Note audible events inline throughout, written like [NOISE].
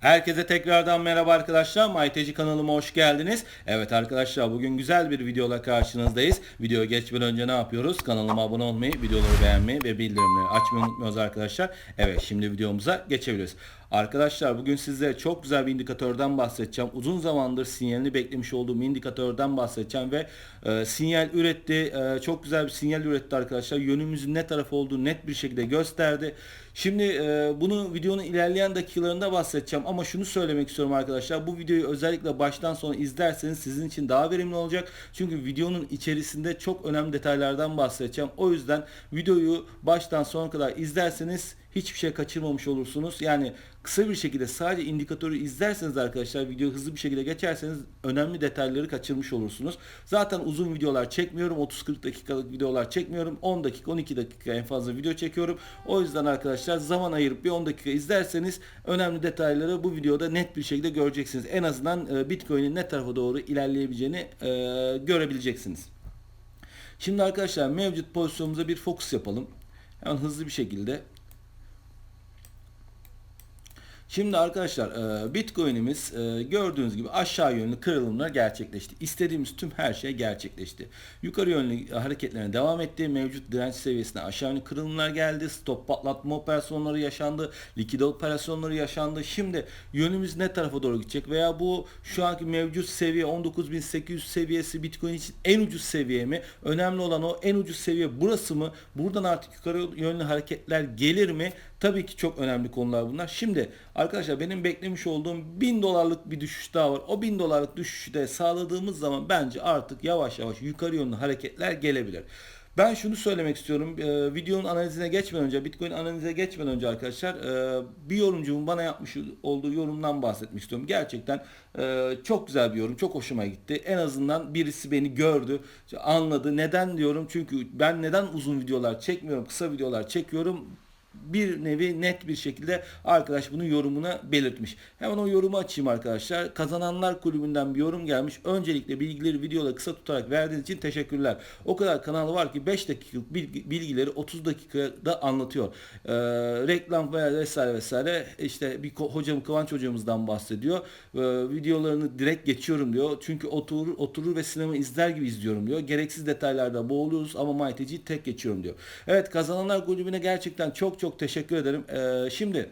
Herkese tekrardan merhaba arkadaşlar. MyTeci kanalıma hoş geldiniz. Evet arkadaşlar bugün güzel bir videola karşınızdayız. Videoya geçmeden önce ne yapıyoruz? Kanalıma abone olmayı, videoları beğenmeyi ve bildirimleri açmayı unutmuyoruz arkadaşlar. Evet şimdi videomuza geçebiliriz. Arkadaşlar bugün size çok güzel bir indikatörden bahsedeceğim. Uzun zamandır sinyalini beklemiş olduğum indikatörden bahsedeceğim ve e, sinyal üretti. E, çok güzel bir sinyal üretti arkadaşlar. Yönümüzün ne taraf olduğunu net bir şekilde gösterdi. Şimdi e, bunu videonun ilerleyen dakikalarında bahsedeceğim ama şunu söylemek istiyorum arkadaşlar. Bu videoyu özellikle baştan sona izlerseniz sizin için daha verimli olacak. Çünkü videonun içerisinde çok önemli detaylardan bahsedeceğim. O yüzden videoyu baştan sona kadar izlerseniz hiçbir şey kaçırmamış olursunuz. Yani kısa bir şekilde sadece indikatörü izlerseniz arkadaşlar video hızlı bir şekilde geçerseniz önemli detayları kaçırmış olursunuz. Zaten uzun videolar çekmiyorum. 30-40 dakikalık videolar çekmiyorum. 10 dakika 12 dakika en fazla video çekiyorum. O yüzden arkadaşlar zaman ayırıp bir 10 dakika izlerseniz önemli detayları bu videoda net bir şekilde göreceksiniz. En azından e, Bitcoin'in ne tarafa doğru ilerleyebileceğini e, görebileceksiniz. Şimdi arkadaşlar mevcut pozisyonumuza bir fokus yapalım. Hemen hızlı bir şekilde Şimdi arkadaşlar e, Bitcoin'imiz e, gördüğünüz gibi aşağı yönlü kırılımlar gerçekleşti. İstediğimiz tüm her şey gerçekleşti. Yukarı yönlü hareketlerine devam etti. Mevcut direnç seviyesine aşağı yönlü kırılımlar geldi. Stop patlatma operasyonları yaşandı. Likide operasyonları yaşandı. Şimdi yönümüz ne tarafa doğru gidecek veya bu şu anki mevcut seviye 19.800 seviyesi Bitcoin için en ucuz seviye mi? Önemli olan o en ucuz seviye burası mı? Buradan artık yukarı yönlü hareketler gelir mi? Tabii ki çok önemli konular bunlar. Şimdi arkadaşlar benim beklemiş olduğum 1000 dolarlık bir düşüş daha var. O 1000 dolarlık düşüşü de sağladığımız zaman bence artık yavaş yavaş yukarı yönlü hareketler gelebilir. Ben şunu söylemek istiyorum. Ee, videonun analizine geçmeden önce, Bitcoin analize geçmeden önce arkadaşlar e, bir yorumcumun bana yapmış olduğu yorumdan bahsetmek istiyorum. Gerçekten e, çok güzel bir yorum. Çok hoşuma gitti. En azından birisi beni gördü, anladı. Neden diyorum? Çünkü ben neden uzun videolar çekmiyorum, kısa videolar çekiyorum bir nevi net bir şekilde arkadaş bunun yorumuna belirtmiş. Hemen o yorumu açayım arkadaşlar. Kazananlar kulübünden bir yorum gelmiş. Öncelikle bilgileri videoda kısa tutarak verdiğiniz için teşekkürler. O kadar kanal var ki 5 dakikalık bilgileri 30 dakikada anlatıyor. Ee, reklam veya vesaire vesaire işte bir hocam Kıvanç hocamızdan bahsediyor. Ee, videolarını direkt geçiyorum diyor. Çünkü oturur oturur ve sinema izler gibi izliyorum diyor. Gereksiz detaylarda boğuluyoruz ama MyTG'yi tek geçiyorum diyor. Evet kazananlar kulübüne gerçekten çok çok teşekkür ederim. Ee, şimdi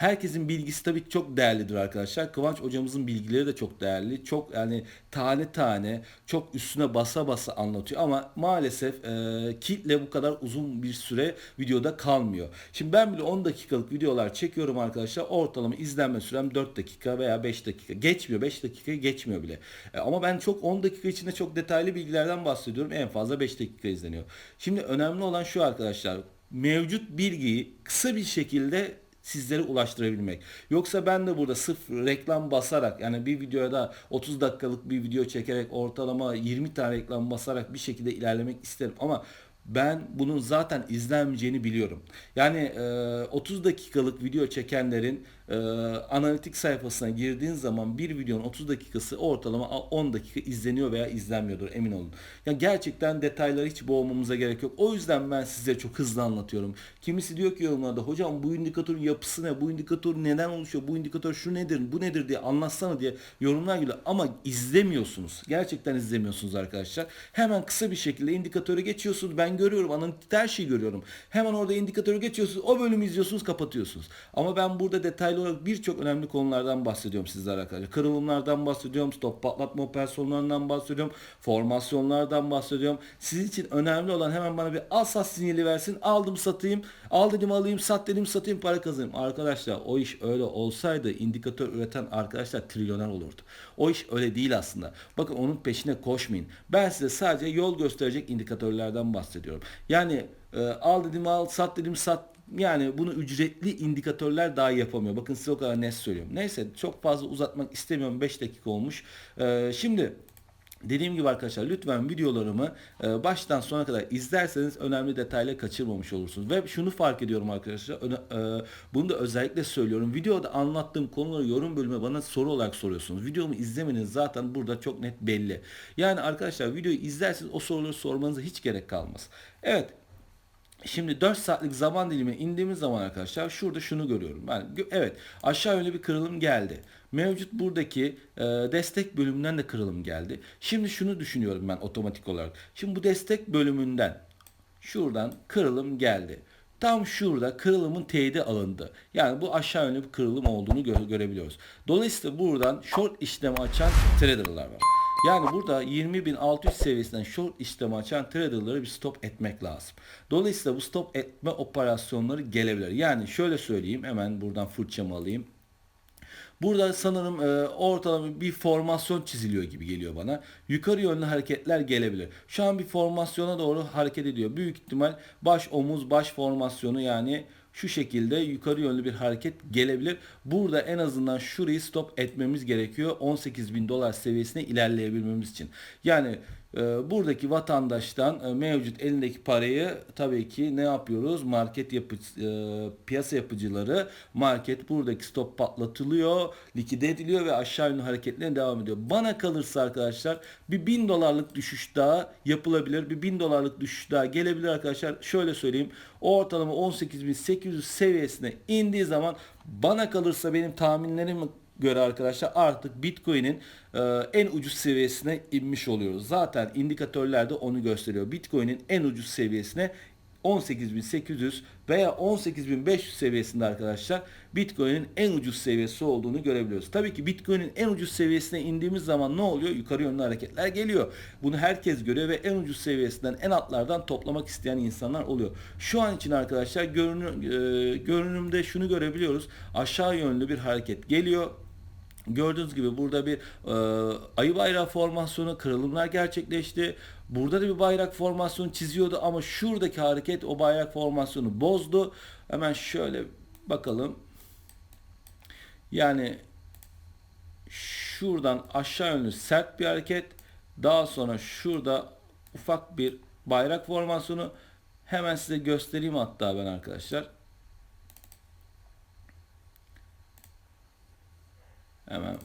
Herkesin bilgisi tabii çok değerlidir arkadaşlar. Kıvanç hocamızın bilgileri de çok değerli. Çok yani tane tane çok üstüne basa basa anlatıyor ama maalesef e, kitle bu kadar uzun bir süre videoda kalmıyor. Şimdi ben bile 10 dakikalık videolar çekiyorum arkadaşlar. Ortalama izlenme sürem 4 dakika veya 5 dakika. Geçmiyor 5 dakika geçmiyor bile. E, ama ben çok 10 dakika içinde çok detaylı bilgilerden bahsediyorum. En fazla 5 dakika izleniyor. Şimdi önemli olan şu arkadaşlar mevcut bilgiyi kısa bir şekilde sizlere ulaştırabilmek. Yoksa ben de burada sırf reklam basarak yani bir videoya da 30 dakikalık bir video çekerek ortalama 20 tane reklam basarak bir şekilde ilerlemek isterim ama ben bunun zaten izlenmeyeceğini biliyorum. Yani e, 30 dakikalık video çekenlerin e, analitik sayfasına girdiğin zaman bir videonun 30 dakikası ortalama 10 dakika izleniyor veya izlenmiyordur emin olun. Yani gerçekten detayları hiç boğmamıza gerek yok. O yüzden ben size çok hızlı anlatıyorum. Kimisi diyor ki yorumlarda hocam bu indikatörün yapısı ne? Bu indikatör neden oluşuyor? Bu indikatör şu nedir? Bu nedir diye anlatsana diye yorumlar geliyor. Ama izlemiyorsunuz. Gerçekten izlemiyorsunuz arkadaşlar. Hemen kısa bir şekilde indikatörü geçiyorsunuz. Ben görüyorum. Analitikte her şeyi görüyorum. Hemen orada indikatörü geçiyorsunuz. O bölümü izliyorsunuz kapatıyorsunuz. Ama ben burada detaylı olarak birçok önemli konulardan bahsediyorum sizlere arkadaşlar. Kırılımlardan bahsediyorum, stop patlatma operasyonlarından bahsediyorum, formasyonlardan bahsediyorum. Sizin için önemli olan hemen bana bir al sat sinyali versin. Aldım satayım, al dedim alayım, sat dedim satayım para kazanayım. Arkadaşlar o iş öyle olsaydı indikatör üreten arkadaşlar trilyoner olurdu. O iş öyle değil aslında. Bakın onun peşine koşmayın. Ben size sadece yol gösterecek indikatörlerden bahsediyorum. Yani e, al dedim al, sat dedim sat yani bunu ücretli indikatörler daha yapamıyor. Bakın size o kadar net söylüyorum. Neyse çok fazla uzatmak istemiyorum. 5 dakika olmuş. Ee, şimdi Dediğim gibi arkadaşlar lütfen videolarımı e, baştan sona kadar izlerseniz önemli detayları kaçırmamış olursunuz. Ve şunu fark ediyorum arkadaşlar. E, bunu da özellikle söylüyorum. Videoda anlattığım konuları yorum bölümüne bana soru olarak soruyorsunuz. Videomu izlemeniz zaten burada çok net belli. Yani arkadaşlar videoyu izlerseniz o soruları sormanıza hiç gerek kalmaz. Evet Şimdi 4 saatlik zaman dilimi indiğimiz zaman arkadaşlar şurada şunu görüyorum. Ben gö- evet aşağı yönlü bir kırılım geldi. Mevcut buradaki e, destek bölümünden de kırılım geldi. Şimdi şunu düşünüyorum ben otomatik olarak. Şimdi bu destek bölümünden şuradan kırılım geldi. Tam şurada kırılımın teyidi alındı. Yani bu aşağı yönlü bir kırılım olduğunu gö- görebiliyoruz. Dolayısıyla buradan short işlemi açan traderlar var. Yani burada 20.600 seviyesinden short işlemi açan traderları bir stop etmek lazım. Dolayısıyla bu stop etme operasyonları gelebilir. Yani şöyle söyleyeyim hemen buradan fırçamı alayım. Burada sanırım e, ortalama bir formasyon çiziliyor gibi geliyor bana. Yukarı yönlü hareketler gelebilir. Şu an bir formasyona doğru hareket ediyor. Büyük ihtimal baş omuz baş formasyonu yani şu şekilde yukarı yönlü bir hareket gelebilir. Burada en azından şurayı stop etmemiz gerekiyor. 18 bin dolar seviyesine ilerleyebilmemiz için. Yani buradaki vatandaştan e, mevcut elindeki parayı tabii ki ne yapıyoruz? Market yapı, e, piyasa yapıcıları market buradaki stop patlatılıyor, likide ediliyor ve aşağı yönlü hareketlerine devam ediyor. Bana kalırsa arkadaşlar bir 1000 dolarlık düşüş daha yapılabilir. Bir 1000 dolarlık düşüş daha gelebilir arkadaşlar. Şöyle söyleyeyim. O ortalama 18.800 seviyesine indiği zaman bana kalırsa benim tahminlerim göre arkadaşlar artık Bitcoin'in e, en ucuz seviyesine inmiş oluyoruz. Zaten indikatörler de onu gösteriyor. Bitcoin'in en ucuz seviyesine 18.800 veya 18.500 seviyesinde arkadaşlar Bitcoin'in en ucuz seviyesi olduğunu görebiliyoruz. Tabii ki Bitcoin'in en ucuz seviyesine indiğimiz zaman ne oluyor? Yukarı yönlü hareketler geliyor. Bunu herkes görüyor ve en ucuz seviyesinden en altlardan toplamak isteyen insanlar oluyor. Şu an için arkadaşlar görünüm, e, görünümde şunu görebiliyoruz. Aşağı yönlü bir hareket geliyor. Gördüğünüz gibi burada bir e, ayı bayrağı formasyonu kırılımlar gerçekleşti. Burada da bir bayrak formasyonu çiziyordu ama şuradaki hareket o bayrak formasyonu bozdu. Hemen şöyle bakalım. Yani şuradan aşağı yönlü sert bir hareket. Daha sonra şurada ufak bir bayrak formasyonu. Hemen size göstereyim hatta ben arkadaşlar. Hemen.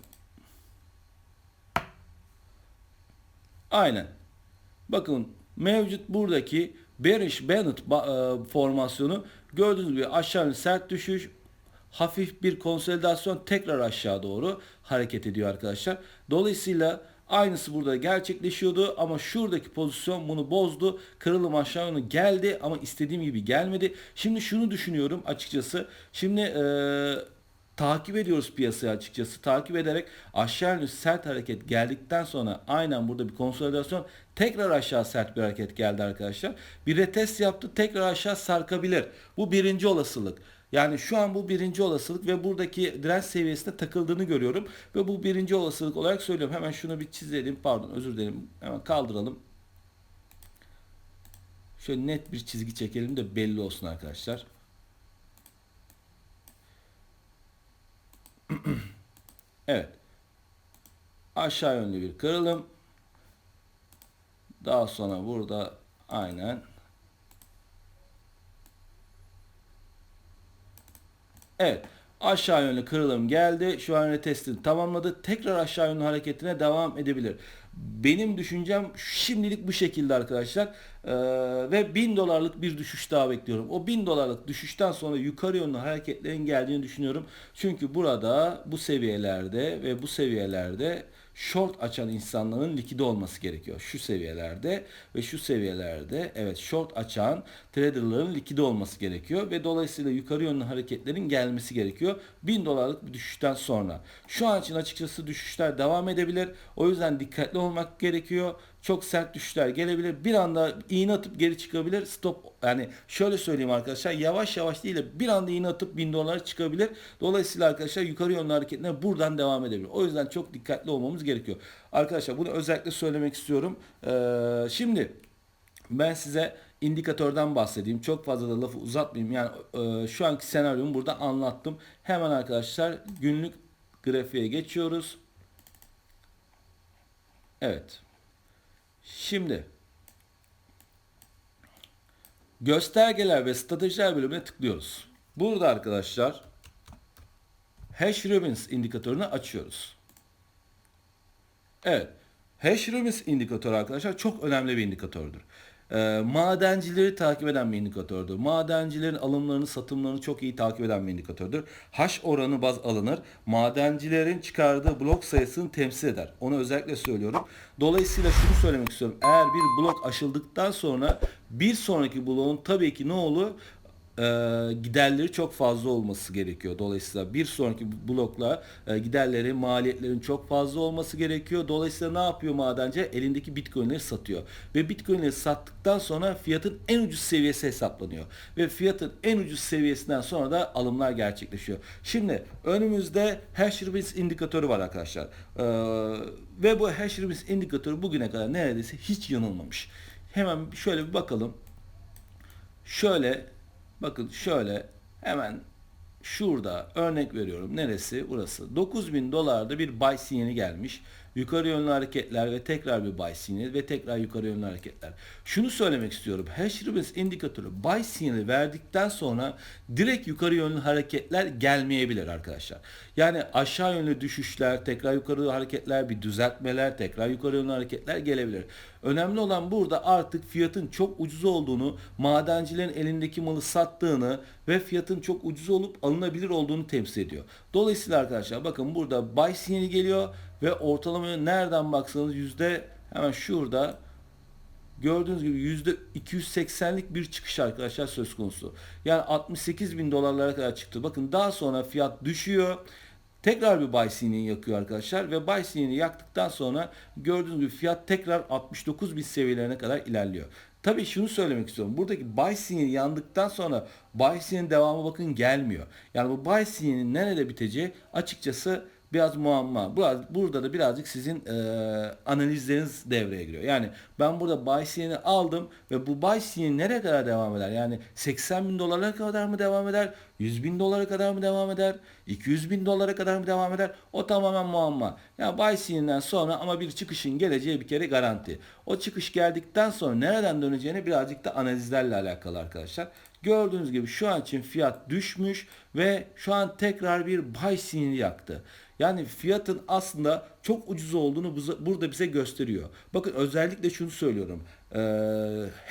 Aynen. Bakın mevcut buradaki bearish Bennett e, formasyonu gördüğünüz gibi aşağı sert düşüş hafif bir konsolidasyon tekrar aşağı doğru hareket ediyor arkadaşlar. Dolayısıyla aynısı burada gerçekleşiyordu ama şuradaki pozisyon bunu bozdu. Kırılım aşağı yönlü geldi ama istediğim gibi gelmedi. Şimdi şunu düşünüyorum açıkçası. Şimdi eee takip ediyoruz piyasayı açıkçası. Takip ederek aşağı yönlü sert hareket geldikten sonra aynen burada bir konsolidasyon tekrar aşağı sert bir hareket geldi arkadaşlar. Bir retest yaptı tekrar aşağı sarkabilir. Bu birinci olasılık. Yani şu an bu birinci olasılık ve buradaki direnç seviyesinde takıldığını görüyorum. Ve bu birinci olasılık olarak söylüyorum. Hemen şunu bir çizelim. Pardon özür dilerim. Hemen kaldıralım. Şöyle net bir çizgi çekelim de belli olsun arkadaşlar. [CLEARS THROAT] evet. Aşağı yönlü bir kırılım. Daha sonra burada aynen Evet. Aşağı yönlü kırılım geldi. Şu an retestini tamamladı. Tekrar aşağı yönlü hareketine devam edebilir. Benim düşüncem şimdilik bu şekilde arkadaşlar. Ee, ve 1000 dolarlık bir düşüş daha bekliyorum. O 1000 dolarlık düşüşten sonra yukarı yönlü hareketlerin geldiğini düşünüyorum. Çünkü burada bu seviyelerde ve bu seviyelerde short açan insanların likide olması gerekiyor. Şu seviyelerde ve şu seviyelerde evet short açan traderların likide olması gerekiyor ve dolayısıyla yukarı yönlü hareketlerin gelmesi gerekiyor. 1000 dolarlık bir düşüşten sonra. Şu an için açıkçası düşüşler devam edebilir. O yüzden dikkatli olmak gerekiyor çok sert düşüşler gelebilir. Bir anda iğne atıp geri çıkabilir. Stop yani şöyle söyleyeyim arkadaşlar yavaş yavaş değil de bir anda iğne atıp 1000 dolar çıkabilir. Dolayısıyla arkadaşlar yukarı yönlü hareketine buradan devam edebilir. O yüzden çok dikkatli olmamız gerekiyor. Arkadaşlar bunu özellikle söylemek istiyorum. Ee, şimdi ben size indikatörden bahsedeyim. Çok fazla da lafı uzatmayayım. Yani e, şu anki senaryomu burada anlattım. Hemen arkadaşlar günlük grafiğe geçiyoruz. Evet. Şimdi göstergeler ve stratejiler bölümüne tıklıyoruz. Burada arkadaşlar Hash Rubins indikatörünü açıyoruz. Evet. Hash Rubins indikatörü arkadaşlar çok önemli bir indikatördür. E, madencileri takip eden bir indikatördür. Madencilerin alımlarını, satımlarını çok iyi takip eden bir indikatördür. H oranı baz alınır. Madencilerin çıkardığı blok sayısını temsil eder. Onu özellikle söylüyorum. Dolayısıyla şunu söylemek istiyorum. Eğer bir blok aşıldıktan sonra bir sonraki bloğun tabii ki ne olur? E, giderleri çok fazla olması gerekiyor. Dolayısıyla bir sonraki blokla e, giderleri, maliyetlerin çok fazla olması gerekiyor. Dolayısıyla ne yapıyor madenci? Elindeki bitcoinleri satıyor. Ve bitcoinleri sattıktan sonra fiyatın en ucuz seviyesi hesaplanıyor. Ve fiyatın en ucuz seviyesinden sonra da alımlar gerçekleşiyor. Şimdi önümüzde hash rate indikatörü var arkadaşlar. E, ve bu hash rate indikatörü bugüne kadar neredeyse hiç yanılmamış. Hemen şöyle bir bakalım. Şöyle Bakın şöyle hemen şurada örnek veriyorum. Neresi? Burası. 9000 dolarda bir buy sinyali gelmiş. Yukarı yönlü hareketler ve tekrar bir buy sinyali ve tekrar yukarı yönlü hareketler. Şunu söylemek istiyorum. Hash Ribbons indikatörü buy sinyali verdikten sonra direkt yukarı yönlü hareketler gelmeyebilir arkadaşlar. Yani aşağı yönlü düşüşler, tekrar yukarı hareketler, bir düzeltmeler, tekrar yukarı yönlü hareketler gelebilir. Önemli olan burada artık fiyatın çok ucuz olduğunu, madencilerin elindeki malı sattığını ve fiyatın çok ucuz olup alınabilir olduğunu temsil ediyor. Dolayısıyla arkadaşlar bakın burada buy sinyali geliyor ve ortalama nereden baksanız yüzde hemen şurada gördüğünüz gibi yüzde 280'lik bir çıkış arkadaşlar söz konusu. Yani 68 bin dolarlara kadar çıktı. Bakın daha sonra fiyat düşüyor. Tekrar bir buy sinyali yakıyor arkadaşlar ve buy sinyali yaktıktan sonra gördüğünüz gibi fiyat tekrar 69 bin seviyelerine kadar ilerliyor. Tabii şunu söylemek istiyorum. Buradaki buy sinyali yandıktan sonra buy sinyalin devamı bakın gelmiyor. Yani bu buy sinyalinin nerede biteceği açıkçası biraz muamma. Burada, burada da birazcık sizin e, analizleriniz devreye giriyor. Yani ben burada buy sinyalini aldım ve bu buy sinyali nereye kadar devam eder? Yani 80 bin dolara kadar mı devam eder? 100 bin dolara kadar mı devam eder? 200 bin dolara kadar mı devam eder? O tamamen muamma. Yani buy sinyalinden sonra ama bir çıkışın geleceği bir kere garanti. O çıkış geldikten sonra nereden döneceğini birazcık da analizlerle alakalı arkadaşlar. Gördüğünüz gibi şu an için fiyat düşmüş ve şu an tekrar bir buy sinyali yaktı. Yani fiyatın aslında çok ucuz olduğunu burada bize gösteriyor. Bakın özellikle şunu söylüyorum. Ee,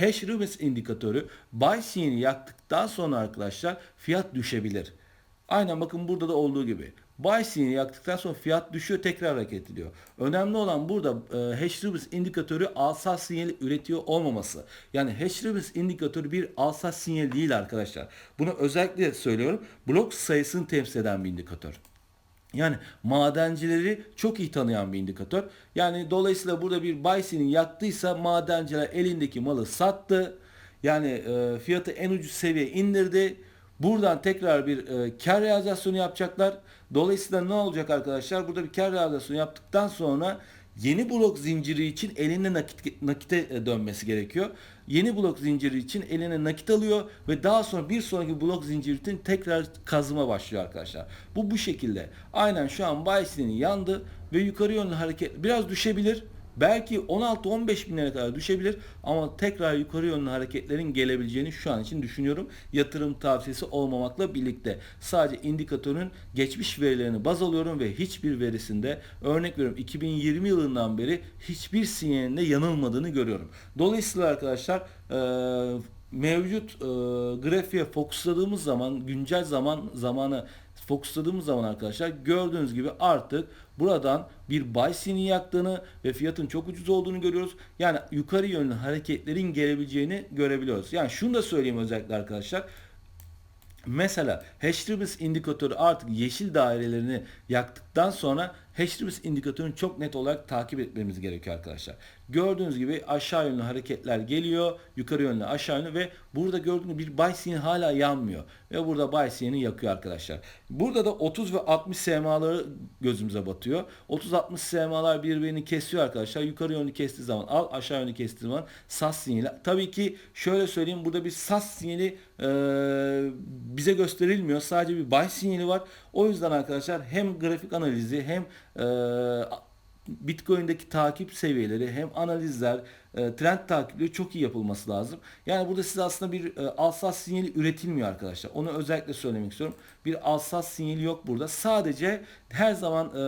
hash Rubens indikatörü buy signal'i yaktıktan sonra arkadaşlar fiyat düşebilir. Aynen bakın burada da olduğu gibi. Buy yaktıktan sonra fiyat düşüyor tekrar hareket ediyor. Önemli olan burada e, Rubens indikatörü alsat sinyali üretiyor olmaması. Yani Rubens indikatörü bir alsat sinyali değil arkadaşlar. Bunu özellikle söylüyorum. Blok sayısını temsil eden bir indikatör. Yani madencileri çok iyi tanıyan bir indikatör. Yani dolayısıyla burada bir buy yaktıysa madenciler elindeki malı sattı. Yani e, fiyatı en ucuz seviye indirdi. Buradan tekrar bir e, kar realizasyonu yapacaklar. Dolayısıyla ne olacak arkadaşlar? Burada bir kar realizasyonu yaptıktan sonra yeni blok zinciri için eline nakit, nakite e, dönmesi gerekiyor. Yeni blok zinciri için eline nakit alıyor ve daha sonra bir sonraki blok zinciri için tekrar kazıma başlıyor arkadaşlar. Bu bu şekilde. Aynen şu an buy yandı ve yukarı yönlü hareket biraz düşebilir. Belki 16-15 binlere kadar düşebilir ama tekrar yukarı yönlü hareketlerin gelebileceğini şu an için düşünüyorum. Yatırım tavsiyesi olmamakla birlikte sadece indikatörün geçmiş verilerini baz alıyorum ve hiçbir verisinde örnek veriyorum 2020 yılından beri hiçbir sinyalinde yanılmadığını görüyorum. Dolayısıyla arkadaşlar e, mevcut e, grafiğe fokusladığımız zaman güncel zaman zamanı fokusladığımız zaman arkadaşlar gördüğünüz gibi artık buradan bir buy sinyali yaktığını ve fiyatın çok ucuz olduğunu görüyoruz. Yani yukarı yönlü hareketlerin gelebileceğini görebiliyoruz. Yani şunu da söyleyeyim özellikle arkadaşlar. Mesela Hashtribus indikatörü artık yeşil dairelerini yaktıktan sonra Hashtribus indikatörünü çok net olarak takip etmemiz gerekiyor arkadaşlar. Gördüğünüz gibi aşağı yönlü hareketler geliyor. Yukarı yönlü aşağı yönlü ve burada gördüğünüz bir buy sinyal hala yanmıyor. Ve burada buy sinyalini yakıyor arkadaşlar. Burada da 30 ve 60 SMA'ları gözümüze batıyor. 30-60 SMA'lar birbirini kesiyor arkadaşlar. Yukarı yönlü kestiği zaman al aşağı yönlü kestiği zaman SAS sinyali. Tabii ki şöyle söyleyeyim burada bir SAS sinyali e, bize gösterilmiyor. Sadece bir buy sinyali var. O yüzden arkadaşlar hem grafik analizi hem e, Bitcoin'deki takip seviyeleri hem analizler, e, trend takipleri çok iyi yapılması lazım. Yani burada size aslında bir e, alsat sinyali üretilmiyor arkadaşlar. Onu özellikle söylemek istiyorum. Bir alsat sinyali yok burada. Sadece her zaman e,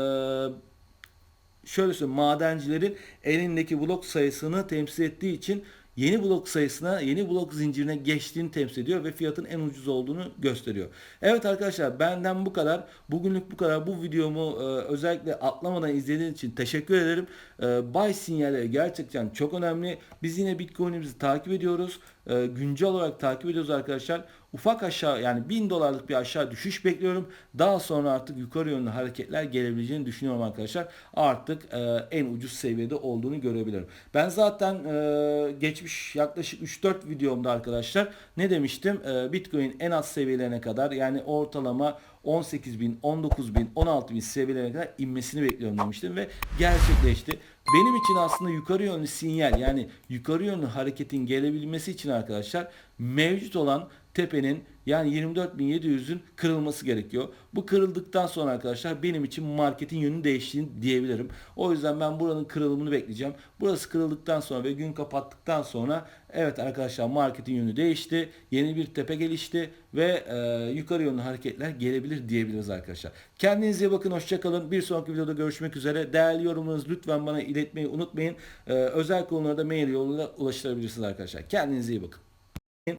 şöyle söyleyeyim madencilerin elindeki blok sayısını temsil ettiği için yeni blok sayısına, yeni blok zincirine geçtiğini temsil ediyor ve fiyatın en ucuz olduğunu gösteriyor. Evet arkadaşlar benden bu kadar. Bugünlük bu kadar. Bu videomu e, özellikle atlamadan izlediğiniz için teşekkür ederim. E, buy sinyalleri gerçekten çok önemli. Biz yine Bitcoin'imizi takip ediyoruz. E, güncel olarak takip ediyoruz arkadaşlar. Ufak aşağı yani 1000 dolarlık bir aşağı düşüş bekliyorum. Daha sonra artık yukarı yönlü hareketler gelebileceğini düşünüyorum arkadaşlar. Artık e, en ucuz seviyede olduğunu görebilirim. Ben zaten e, geçmiş yaklaşık 3-4 videomda arkadaşlar ne demiştim? E, Bitcoin en az seviyelerine kadar yani ortalama 18 bin, 19 bin, 16 bin seviyelerine kadar inmesini bekliyorum demiştim ve gerçekleşti. Benim için aslında yukarı yönlü sinyal yani yukarı yönlü hareketin gelebilmesi için arkadaşlar mevcut olan tepenin yani 24.700'ün kırılması gerekiyor. Bu kırıldıktan sonra arkadaşlar benim için marketin yönünü değiştiğini diyebilirim. O yüzden ben buranın kırılımını bekleyeceğim. Burası kırıldıktan sonra ve gün kapattıktan sonra evet arkadaşlar marketin yönü değişti. Yeni bir tepe gelişti ve e, yukarı yönlü hareketler gelebilir diyebiliriz arkadaşlar. Kendinize bakın. Hoşçakalın. Bir sonraki videoda görüşmek üzere. Değerli yorumlarınızı lütfen bana iletmeyi unutmayın. E, özel konularda mail yoluyla ulaştırabilirsiniz arkadaşlar. Kendinize iyi bakın.